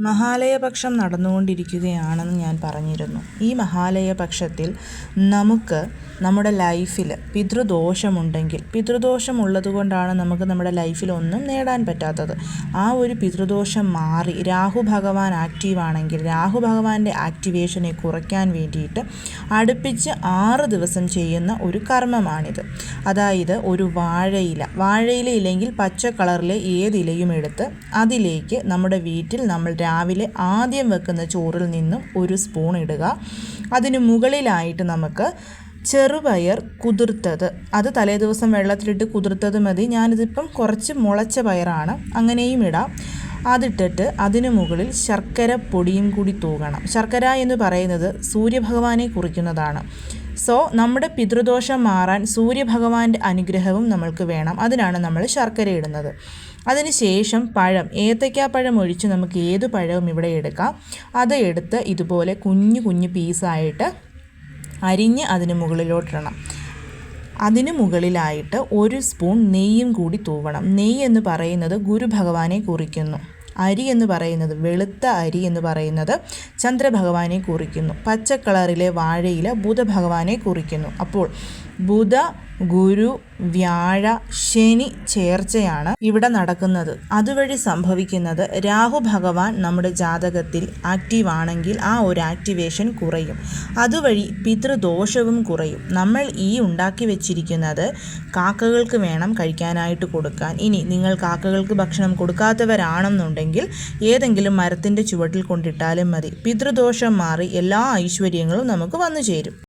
മഹാലയപക്ഷം നടന്നുകൊണ്ടിരിക്കുകയാണെന്ന് ഞാൻ പറഞ്ഞിരുന്നു. ഈ മഹാലയപക്ഷത്തിൽ നമുക്ക് നമ്മുടെ ലൈഫിൽ പിതൃദോഷമുണ്ടെങ്കിൽ പിതൃദോഷം ഉള്ളതുകൊണ്ടാണ് നമുക്ക് നമ്മുടെ ലൈഫിൽ ഒന്നും നേടാൻ പറ്റാത്തത്. ആ ഒരു പിതൃദോഷം മാറി രാഹു ഭഗവാൻ ആക്റ്റീവാണെങ്കിൽ രാഹു ഭഗവാന്റെ ആക്ടിവേഷനെ കുറയ്ക്കാൻ വേണ്ടിയിട്ട് അടുപ്പിച്ച് ആറ് ദിവസം ചെയ്യുന്ന ഒരു കർമ്മമാണിത്. അതായത് ഒരു വാഴയില. വാഴയില ഇല്ലെങ്കിൽ പച്ച കളറിലെ ഏതിലയും എടുത്ത് അതിലേക്ക് നമ്മുടെ വീട്ടിൽ നമ്മൾ രാവിലെ ആദ്യം വെക്കുന്ന ചോറിൽ നിന്നും ഒരു സ്പൂൺ ഇടുക. അതിന് മുകളിലായിട്ട് നമുക്ക് ചെറുപയർ കുതിർത്തത്. അത് തലേ ദിവസം വെള്ളത്തിലിട്ട് കുതിർത്തത് മതി. ഞാനിതിപ്പം കുറച്ച് മുളച്ച പയറാണ്. അങ്ങനെയും ഇടാം. അതിട്ടിട്ട് അതിനു മുകളിൽ ശർക്കര പൊടിയും കൂടി തൂകണം. ശർക്കര എന്ന് പറയുന്നത് സൂര്യഭഗവാനെ കുറിക്കുന്നതാണ്. സോ നമ്മുടെ പിതൃദോഷം മാറാൻ സൂര്യഭഗവാന്റെ അനുഗ്രഹവും നമ്മൾക്ക് വേണം. അതിനാണ് നമ്മൾ ശർക്കര ഇടുന്നത്. അതിനുശേഷം പഴം ഏത്തയ്ക്കാപ്പഴം ഒഴിച്ച് നമുക്ക് ഏത് പഴവും ഇവിടെ എടുക്കാം. അത് എടുത്ത് ഇതുപോലെ കുഞ്ഞു കുഞ്ഞു പീസായിട്ട് അരിഞ്ഞ് അതിന് മുകളിലോട്ടിടണം. അതിന് മുകളിലായിട്ട് ഒരു സ്പൂൺ നെയ്യും കൂടി തൂവണം. നെയ്യ് എന്ന് പറയുന്നത് ഗുരുഭഗവാനെ കുറിക്കുന്നു. അരി എന്ന് പറയുന്നത് വെളുത്ത അരി എന്ന് പറയുന്നത് ചന്ദ്രഭഗവാനെ കുറിക്കുന്നു. പച്ച കളറിലെ വാഴയില ബുധഭഗവാനെ കുറിക്കുന്നു. അപ്പോൾ ബുധ ഗുരു വ്യാഴ ശനി ചേർച്ചയാണ് ഇവിടെ നടക്കുന്നത്. അതുവഴി സംഭവിക്കുന്നത് രാഹു ഭഗവാൻ നമ്മുടെ ജാതകത്തിൽ ആക്റ്റീവ് ആണെങ്കിൽ ആ ഒരു ആക്ടിവേഷൻ കുറയും. അതുവഴി പിതൃദോഷവും കുറയും. നമ്മൾ ഈ ഉണ്ടാക്കി വെച്ചിരിക്കുന്നത് കാക്കകൾക്ക് വേണം കഴിക്കാനായിട്ട് കൊടുക്കാൻ. ഇനി നിങ്ങൾ കാക്കകൾക്ക് ഭക്ഷണം കൊടുക്കാത്തവരാണെന്നുണ്ടെങ്കിൽ ഏതെങ്കിലും മരത്തിന്റെ ചുവട്ടിൽ കൊണ്ടിട്ടാലും മതി. പിതൃദോഷം മാറി എല്ലാ ഐശ്വര്യങ്ങളും നമുക്ക് വന്നു ചേരും.